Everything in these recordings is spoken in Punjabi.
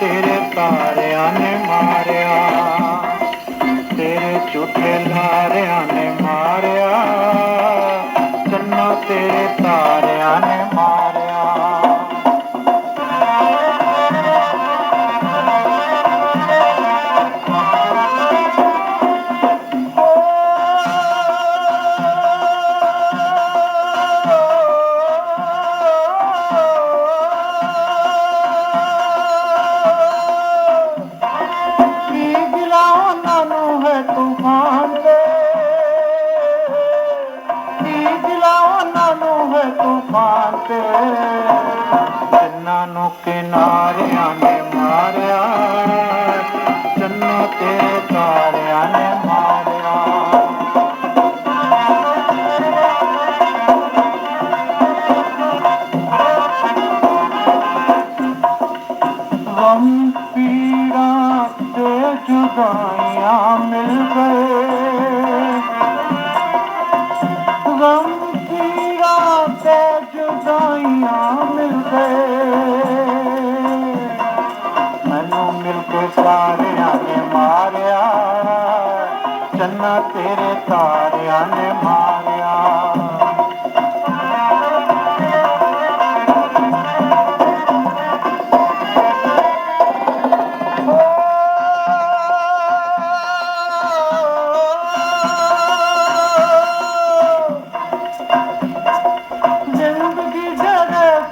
ਤੇਰੇ ਤਾਰਿਆਂ ਨੇ ਮਾਰਿਆ ਤੇਰੇ ਝੂਠੇ ਲਾਰਿਆਂ ਨੇ ਮਾਰਿਆ। ਚੰਨਾ ਤੇਰੇ ਤਾਰਿਆਂ ਹੈ ਤੂਫਾਨ ਤੇ। ਜਿਨ੍ਹਾਂ ਨੂੰ ਕਿਨਾਰਿਆਂ ਨੇ ਮਾਰਿਆ। ਚੰਨਾ ਤੇਰੇ ਤਾਰਿਆਂ ਨੇ ਮਾਰਿਆ। ਗਮ ਪੀੜਾਂ ਤੇ ਜੁਦਾਈਆਂ ਮਿਲ ਗਏ। ਤਾਰਿਆਂ ਨੇ ਮਾਰਿਆ ਚੰਨਾ ਤੇਰੇ ਤਾਰਿਆਂ ਨੇ ਮਾਰਿਆ।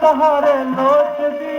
ਸਹਾਰੇ ਲੋਚਦੀ।